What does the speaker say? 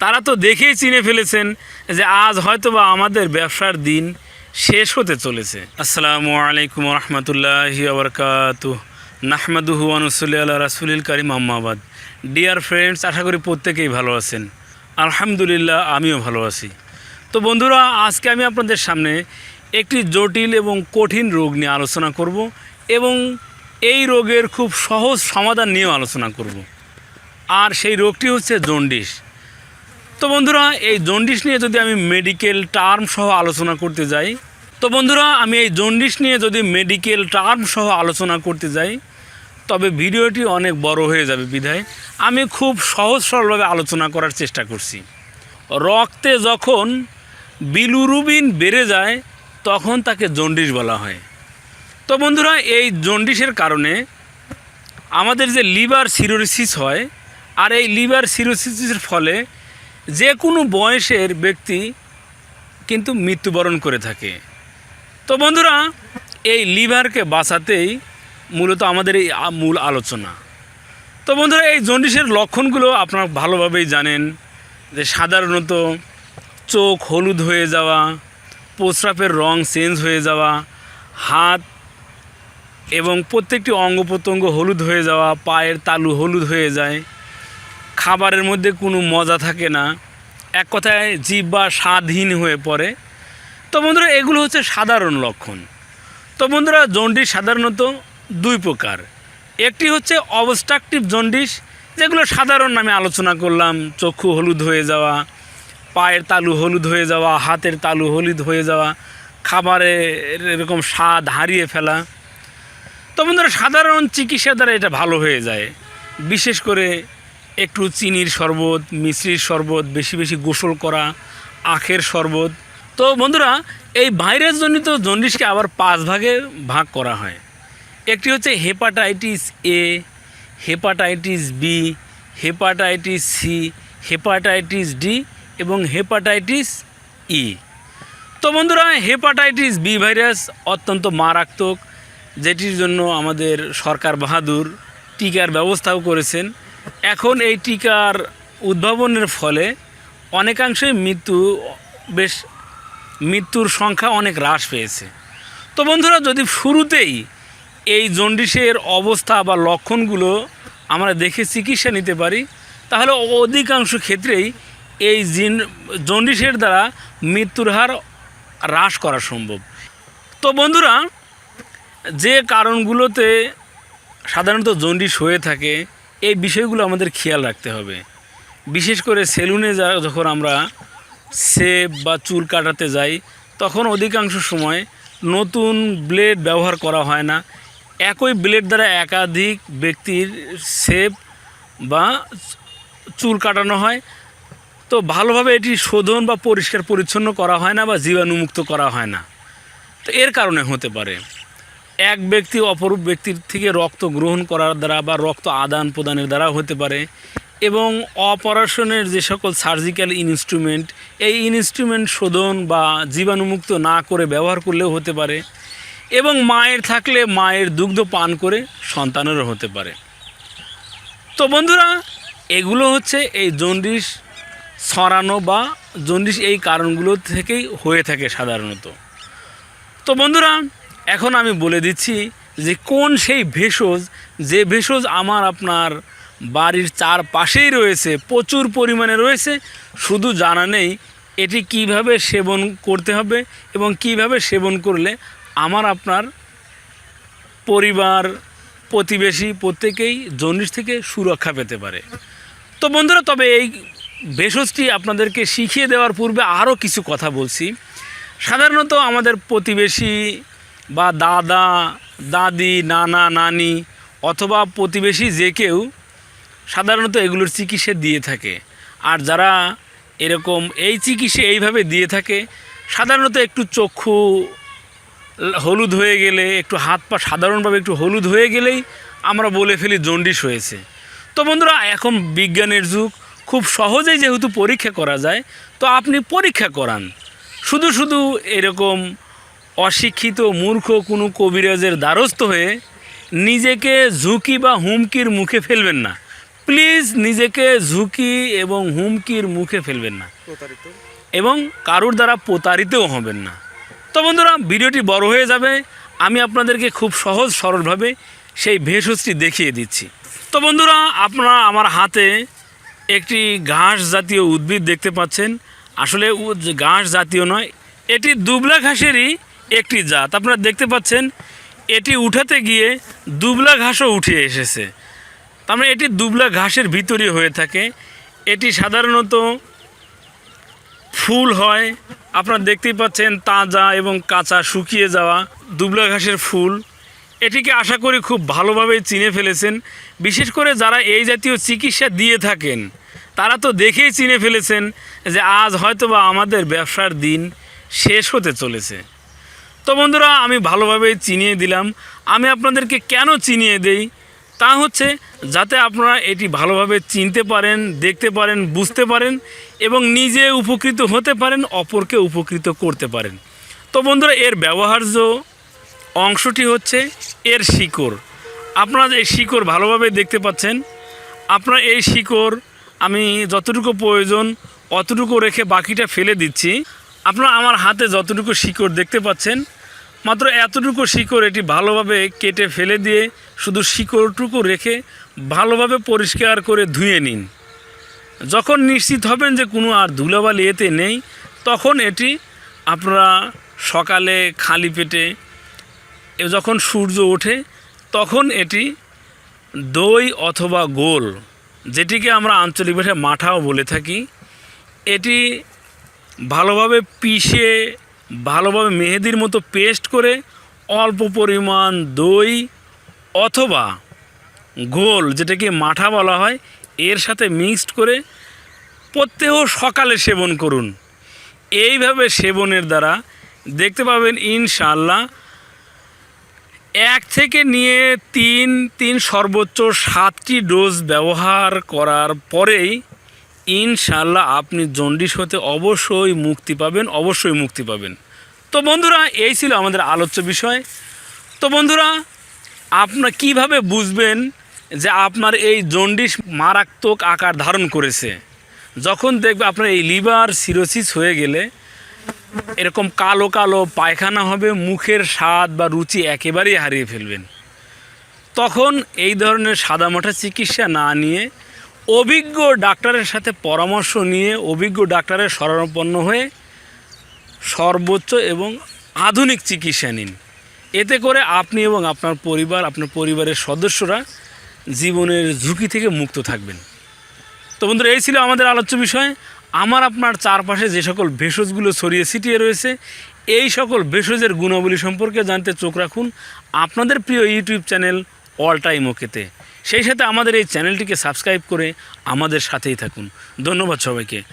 তারা তো দেখেই চিনে ফেলেছেন যে আজ হয়তো বা আমাদের ব্যবসার দিন শেষ হতে চলেছে। আসসালামু আলাইকুম রহমতুল্লাহি আবরকাত নাহমাদুহু আনুসুল্লি রাসুলিল করিম আম্মাবাদ ডিয়ার ফ্রেন্ডস আশা করি প্রত্যেকেই ভালো আছেন। আলহামদুলিল্লাহ, আমিও ভালো আছি। তো বন্ধুরা, আজকে আমি আপনাদের সামনে একটি জটিল এবং কঠিন রোগ নিয়ে আলোচনা করব এবং এই রোগের খুব সহজ সমাধান নিয়েও আলোচনা করব। আর সেই রোগটি হচ্ছে জন্ডিস। তো বন্ধুরা, এই জন্ডিস নিয়ে যদি আমি মেডিকেল টার্ম সহ আলোচনা করতে যাই, তো বন্ধুরা, আমি এই জন্ডিস নিয়ে যদি মেডিকেল টার্ম সহ আলোচনা করতে যাই, তবে ভিডিওটি অনেক বড় হয়ে যাবে বিধায়। আমি খুব সহজ সরলভাবে আলোচনা করার চেষ্টা করছি। রক্তে যখন বিলুরুবিন বেড়ে যায়, তখন তাকে জন্ডিস বলা হয়। তো বন্ধুরা, এই জন্ডিসের কারণে আমাদের যে লিভার সিরোসিস হয়, আর এই লিভার সিরোসিসের ফলে যে কোনো বয়সের ব্যক্তি কিন্তু মৃত্যুবরণ করে থাকে। তো বন্ধুরা, এই লিভারকে বাঁচাতেই মূলত আমাদের এই মূল আলোচনা। তো বন্ধুরা, এই জন্ডিসের লক্ষণগুলো আপনারা ভালোভাবেই জানেন। যে সাধারণত চোখ হলুদ হয়ে যাওয়া, প্রস্রাবের রং চেঞ্জ হয়ে যাওয়া, হাত এবং প্রত্যেকটি অঙ্গ প্রত্যঙ্গ হলুদ হয়ে যাওয়া, পায়ের তালু হলুদ হয়ে যায়। খাবারের মধ্যে কোনো মজা থাকে না। এক কথায় জীব বা স্বাদহীন হয়ে পড়ে। তো বন্ধুরা, এগুলো হচ্ছে সাধারণ লক্ষণ। তো বন্ধুরা, জন্ডিস সাধারণত দুই প্রকার। একটি হচ্ছে অবস্ট্রাকটিভ জন্ডিস, যেগুলো সাধারণ নামে আলোচনা করলাম। চক্ষু হলুদ হয়ে যাওয়া, পায়ের তালু হলুদ হয়ে যাওয়া, হাতের তালু হলুদ হয়ে যাওয়া খাবারের এরকম স্বাদ হারিয়ে ফেলা। তো বন্ধুরা, সাধারণ চিকিৎসা দ্বারা এটা ভালো হয়ে যায়। বিশেষ করে একটু চিনির শরবত মিশ্রির শরবত, বেশি বেশি গোসল করা, আখের শরবত। তো বন্ধুরা, এই ভাইরাসজনিত জন্ডিসকে আবার পাঁচ ভাগে ভাগ করা হয়। একটি হচ্ছে hepatitis A hepatitis B hepatitis C hepatitis D এবং হেপাটাইটিস ই তো বন্ধুরা, হেপাটাইটিস বি ভাইরাস অত্যন্ত মারাত্মক, যেটির জন্য আমাদের সরকার বাহাদুর টিকার ব্যবস্থাও করেছেন। এখন এই টিকার উদ্ভাবনের ফলে অনেকাংশেই মৃত্যু, বেশ মৃত্যুর সংখ্যা অনেক হ্রাস পেয়েছে। তো বন্ধুরা, যদি শুরুতেই এই জন্ডিসের অবস্থা বা লক্ষণগুলো আমরা দেখে চিকিৎসা নিতে পারি, তাহলে অধিকাংশ ক্ষেত্রেই এই জিন, জন্ডিসের দ্বারা মৃত্যুর হার হ্রাস করা সম্ভব। তো বন্ধুরা, যে কারণগুলোতে সাধারণত জন্ডিস হয়ে থাকে এই বিষয়গুলো আমাদের খেয়াল রাখতে হবে। বিশেষ করে সেলুনে যা যখন আমরা সেপ বা চুল কাটাতে যাই, তখন অধিকাংশ সময় নতুন ব্লেড ব্যবহার করা হয় না। একই ব্লেড দ্বারা একাধিক ব্যক্তির সেপ বা চুল কাটানো হয়। তো ভালোভাবে এটি শোধন বা পরিষ্কার পরিচ্ছন্ন করা হয় না বা জীবাণুমুক্ত করা হয় না। তো এর কারণে হতে পারে। এক ব্যক্তি অপরূপ ব্যক্তির থেকে রক্ত গ্রহণ করার দ্বারা বা রক্ত আদান প্রদানের দ্বারা হতে পারে এবং অপারেশনের যে সকল সার্জিক্যাল ইনস্ট্রুমেন্ট, এই ইনস্ট্রুমেন্ট শোধন বা জীবাণুমুক্ত না করে ব্যবহার করলেও হতে পারে এবং মায়ের থাকলে মায়ের দুগ্ধ পান করে সন্তানেরও হতে পারে। তো বন্ধুরা, এগুলো হচ্ছে এই জন্ডিস ছড়ানো বা জন্ডিস এই কারণগুলো থেকেই হয়ে থাকে সাধারণত। তো বন্ধুরা এখন আমি বলে দিচ্ছি যে কোন সেই ভেষজ, যে ভেষজ আমার আপনার বাড়ির চারপাশেই রয়েছে, প্রচুর পরিমাণে রয়েছে, শুধু জানা নেই এটি কীভাবে সেবন করতে হবে এবং কীভাবে সেবন করলে আমার আপনার পরিবার, প্রতিবেশী প্রত্যেকেই জন্ডিস থেকে সুরক্ষা পেতে পারে। তো বন্ধুরা, তবে এই ভেষজটি আপনাদেরকে শিখিয়ে দেওয়ার পূর্বে আরও কিছু কথা বলছি। সাধারণত আমাদের প্রতিবেশী বা দাদা, দাদি, নানা, নানি অথবা প্রতিবেশী যে কেউ সাধারণত এগুলোর চিকিৎসা দিয়ে থাকে। আর যারা এরকম এই চিকিৎসা এইভাবে দিয়ে থাকে, সাধারণত একটু চক্ষু হলুদ হয়ে গেলে, একটু হাত পা সাধারণভাবে একটু হলুদ হয়ে গেলেই আমরা বলে ফেলি জন্ডিস হয়েছে। তো বন্ধুরা, এখন বিজ্ঞানের যুগ, খুব সহজেই যেহেতু পরীক্ষা করা যায়, তো আপনি পরীক্ষা করান। শুধু শুধু এরকম অশিক্ষিত মূর্খ কোনো কবিরাজের দ্বারস্থ হয়ে নিজেকে ঝুঁকি বা হুমকির মুখে ফেলবেন না। প্লিজ নিজেকে ঝুঁকি এবং হুমকির মুখে ফেলবেন না। এবং কারোর দ্বারা প্রতারিতও হবেন না। তো বন্ধুরা ভিডিওটি বড় হয়ে যাবে। আমি আপনাদেরকে খুব সহজ সরলভাবে সেই ভেষজটি দেখিয়ে দিচ্ছি। তো বন্ধুরা আপনারা আমার হাতে একটি ঘাস জাতীয় উদ্ভিদ দেখতে পাচ্ছেন। আসলে ঘাস জাতীয় নয় এটি দুবলা ঘাসেরই একটি জাত। আপনারা দেখতে পাচ্ছেন, এটি উঠাতে গিয়ে দুবলা ঘাসও উঠে এসেছে। তার মানে এটি দুবলা ঘাসের ভিতরই হয়ে থাকে। এটি সাধারণত ফুল হয়। আপনারা দেখতেই পাচ্ছেন, তাজা এবং কাঁচা শুকিয়ে যাওয়া দুবলা ঘাসের ফুল। এটিকে আশা করি খুব ভালোভাবে চিনে ফেলেছেন। বিশেষ করে যারা এই জাতীয় চিকিৎসা দিয়ে থাকেন, তারা তো দেখেই চিনে ফেলেছেন যে আজ হয়তোবা আমাদের ব্যবসার দিন শেষ হতে চলেছে। তো বন্ধুরা, আমি ভালোভাবে চিনিয়ে দিলাম। আমি আপনাদেরকে কেন চিনিয়ে দেই? তা হচ্ছে, যাতে আপনারা এটি ভালোভাবে চিনতে পারেন, দেখতে পারেন, বুঝতে পারেন, এবং নিজে উপকৃত হতে পারেন, অপরকে উপকৃত করতে পারেন। তো বন্ধুরা, এর ব্যবহার্য অংশটি হচ্ছে এর শিকড়। আপনারা এই শিকড় ভালোভাবে দেখতে পাচ্ছেন, আপনার এই শিকড় আমি যতটুকু প্রয়োজন অতটুকু রেখে বাকিটা ফেলে দিচ্ছি। আপনারা আমার হাতে যতটুকু শিকড় দেখতে পাচ্ছেন মাত্র এতটুকু শিকড় এটি ভালোভাবে কেটে ফেলে দিয়ে শুধু শিকড়টুকু রেখে ভালোভাবে পরিষ্কার করে ধুয়ে নিন। যখন নিশ্চিত হবেন যে কোনো আর ধুলাবালি এতে নেই, তখন এটি আপনারা সকালে খালি পেটে যখন সূর্য ওঠে, তখন এটি দই অথবা গোল, যেটিকে আমরা আঞ্চলিক ভাষায় মাঠাও বলে থাকি, এটি ভালোভাবে পিষে ভালোভাবে মেহেদির মতো পেস্ট করে অল্প পরিমাণ দই অথবা গোল যেটাকে মাঠা বলা হয়, এর সাথে মিক্সড করে প্রত্যেহ সকালে সেবন করুন। এইভাবে সেবনের দ্বারা দেখতে পাবেন ইনশাল্লাহ এক থেকে নিয়ে তিন তিন সর্বোচ্চ সাতটি ডোজ ব্যবহার করার পরেই ইনশাল্লাহ আপনি জন্ডিস হতে অবশ্যই মুক্তি পাবেন, অবশ্যই মুক্তি পাবেন। তো বন্ধুরা, এই ছিল আমাদের আলোচ্য বিষয়। তো বন্ধুরা, আপনার কীভাবে বুঝবেন যে আপনার এই জন্ডিস মারাত্মক আকার ধারণ করেছে? যখন দেখবে আপনার এই লিভার সিরোসিস হয়ে গেলে, এরকম কালো কালো পায়খানা হবে, মুখের স্বাদ বা রুচি একেবারেই হারিয়ে ফেলবেন। তখন এই ধরনের সাদামাঠা চিকিৎসা না নিয়ে অভিজ্ঞ ডাক্তারের সাথে পরামর্শ নিয়ে অভিজ্ঞ ডাক্তারের শরণাপন্ন হয়ে সর্বোচ্চ এবং আধুনিক চিকিৎসা নিন। এতে করে আপনি এবং আপনার পরিবার, আপনার পরিবারের সদস্যরা জীবনের ঝুঁকি থেকে মুক্ত থাকবেন। তো বন্ধুরা, এই ছিল আমাদের আলোচ্য বিষয়। আমার আপনার চারপাশে যে সকল ভেষজগুলো ছড়িয়ে ছিটিয়ে রয়েছে, এই সকল ভেষজের গুণাবলী সম্পর্কে জানতে চোখ রাখুন আপনাদের প্রিয় ইউটিউব চ্যানেল অল টাইম ওকেতে। সেই সাথে আমাদের এই চ্যানেলটিকে সাবস্ক্রাইব করে আমাদের সাথেই থাকুন। ধন্যবাদ সবাইকে।